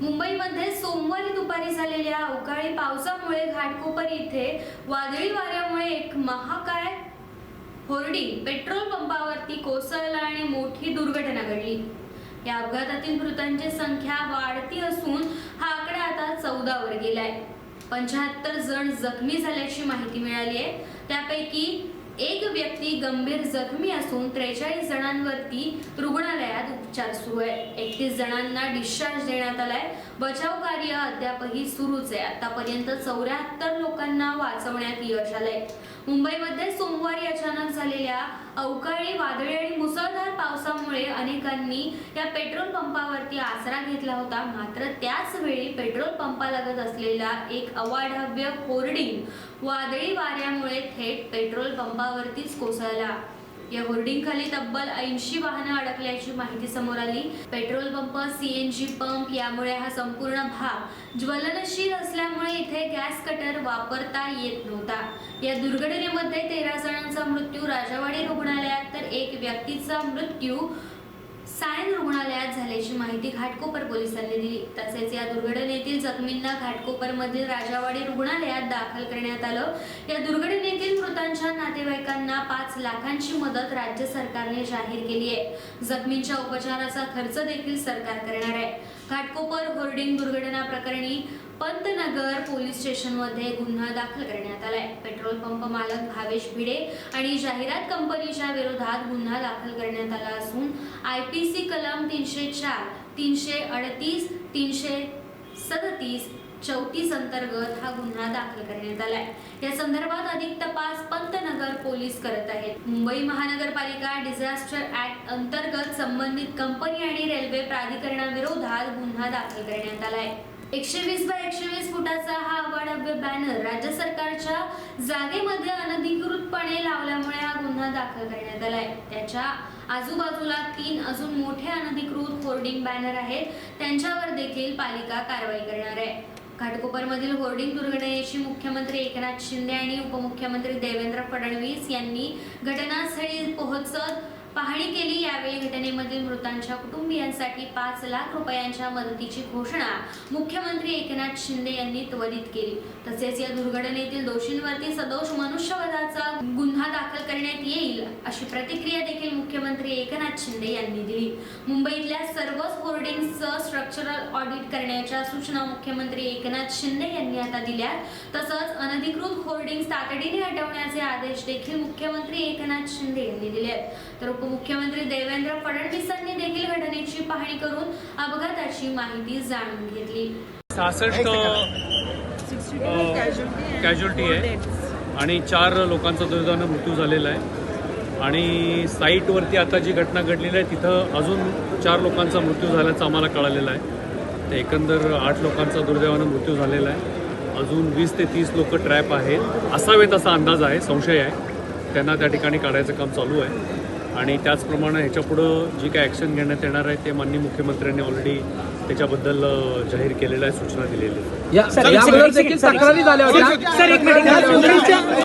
मुंबईमध्ये सोमवारी दुपारी झालेल्या अवकाळी पावसामुळे घाटकोपर इथे वादळी वाऱ्यामुळे एक महाकाय होर्डी पेट्रोल पंपावरती कोसळला आणि मोठी दुर्घटना घडली. या अपघातातील मृतांची संख्या वाढती असून हा आकडा आता चौदावर गेलाय. पंच्याहत्तर जण जखमी झाल्याची माहिती मिळाली आहे. त्यापैकी एक व्यक्ती गंभीर जखमी असून त्रेचाळीस जणांवरती रुग्णालयात उपचार सुरू आहे. एकतीस जणांना डिस्चार्ज देण्यात आलाय. बचाव कार्य अद्यापही सुरूच आहे. आतापर्यंत चौऱ्याहत्तर लोकांना वाचवण्यात यश आलंय. मुंबईमध्ये सोमवारी अचानक झालेल्या अवकाळी वादळी आणि मुसळधार पावसामुळे अनेकांनी या पेट्रोल पंपावरती आसरा घेतला होता. मात्र त्याच वेळी पेट्रोल पंपालगत असलेला एक अवाढव्य होर्डिंग वादळी वाऱ्यामुळे थेट पेट्रोल पंपावरतीच कोसळला. या होर्डिंग खाली तब्बल ऐंशी वाहनं अडकल्याची माहिती समोर आली. पेट्रोल पंप सीएनजी पंप यामुळे हा संपूर्ण भाग ज्वलनशील असल्यामुळे इथे गॅस कटर वापरता येत नव्हता. या दुर्घटनेमध्ये तेरा जणांचा मृत्यू राजावाडी रुग्णालयात तर एक व्यक्तीचा मृत्यू सायन रुग्णालयात झाल्याची माहिती घाटकोपर पोलिसांनी दिली. तसेच या दुर्घटनेतील जखमींना घाटकोपरमधील राजावाडी रुग्णालयात दाखल करण्यात आलं. या दुर्घटनेतील मृतांच्या नातेवाईकांना पाच लाखांची मदत राज्य सरकारने जाहीर केली आहे जखमींच्या उपचाराचा खर्च देखील सरकार करणार आहे. घाटकोपर होर्डिंग दुर्घटना प्रकरणी पंतनगर पोलीस स्टेशनमध्ये गुन्हा दाखल करण्यात आलाय. पेट्रोल पंप मालक भावेश भिडे आणि जाहिरात कंपनीच्या विरोधात गुन्हा दाखल करण्यात आला असून आय पी सी कलम तीनशे चार तीनशे अडतीस तीनशे सदतीस चौतीस अंतर्गत हा गुन्हा दाखल करण्यात आलाय. या संदर्भात अधिक तपास पंतनगर पोलीस करत आहेत. मुंबई महानगरपालिका डिझास्टर ऍक्ट अंतर्गत संबंधित कंपनी आणि रेल्वे प्राधिकरणाविरोधात गुन्हा दाखल करण्यात आलाय. एकशे वीस बाय एकशे वीस फुटाचा हा अवाढव्य बॅनर राज्य सरकारच्या जागेमध्ये अनधिकृतपणे लावल्यामुळे हा गुन्हा दाखल करण्यात आलाय. त्याच्या आजूबाजूला तीन अजून मोठे अनधिकृत होर्डिंग बॅनर आहेत. त्यांच्यावर देखील पालिका कारवाई करणार आहे. घाटकोपरमधील होर्डिंग दुर्घटनेची मुख्यमंत्री एकनाथ शिंदे आणि उपमुख्यमंत्री देवेंद्र फडणवीस यांनी घटनास्थळी पोहोचत पाहणी केली. यावेळी घटनेमधील मृतांच्या कुटुंबियांसाठी पाच लाख रुपयांच्या मदतीची घोषणा मुख्यमंत्री एकनाथ शिंदे यांनी त्वरित केली. तसेच या दुर्घटनेतील दोषींवरती सदोष मनुष्यवधाचा गुन्हा दाखल करण्यात येईल अशी प्रतिक्रिया देखील मुख्यमंत्री एकनाथ शिंदे यांनी दिली. मुंबईतल्या सर्वच होर्डिंगचं स्ट्रक्चरल ऑडिट करण्याच्या सूचना मुख्यमंत्री एकनाथ शिंदे यांनी आता दिल्या तसंच अनधिकृत होर्डिंग्स तातडीने हटवण्याचे आदेश देखील मुख्यमंत्री एकनाथ शिंदे यांनी दिले आहेत तर उपमुख्यमंत्री देवेंद्र फडणवीसांनी देखील घटनेची पाहणी करून अपघाताची माहिती जाणून घेतली. सहासष्ट कॅज्युअल्टी आहे. आणि चार लोकांचा दुर्दैवानं मृत्यू झालेला आहे. आणि साईटवरती आता जी घटना घडलेली आहे तिथं अजून चार लोकांचा मृत्यू झाल्याचं आम्हाला कळालेलं आहे. तर एकंदर आठ लोकांचा दुर्दैवानं मृत्यू झालेला आहे. अजून वीस ते तीस लोक ट्रॅप आहेत. असावेत असा अंदाज आहे संशय आहे. त्यांना त्या ठिकाणी काढायचं काम चालू आहे. आणि त्याचप्रमाणे ह्याच्यापुढं जी काय ॲक्शन घेण्यात येणार आहे ते माननीय मुख्यमंत्र्यांनी ऑलरेडी त्याच्याबद्दल जाहीर केलेलं आहे सूचना दिलेल्या आहेत.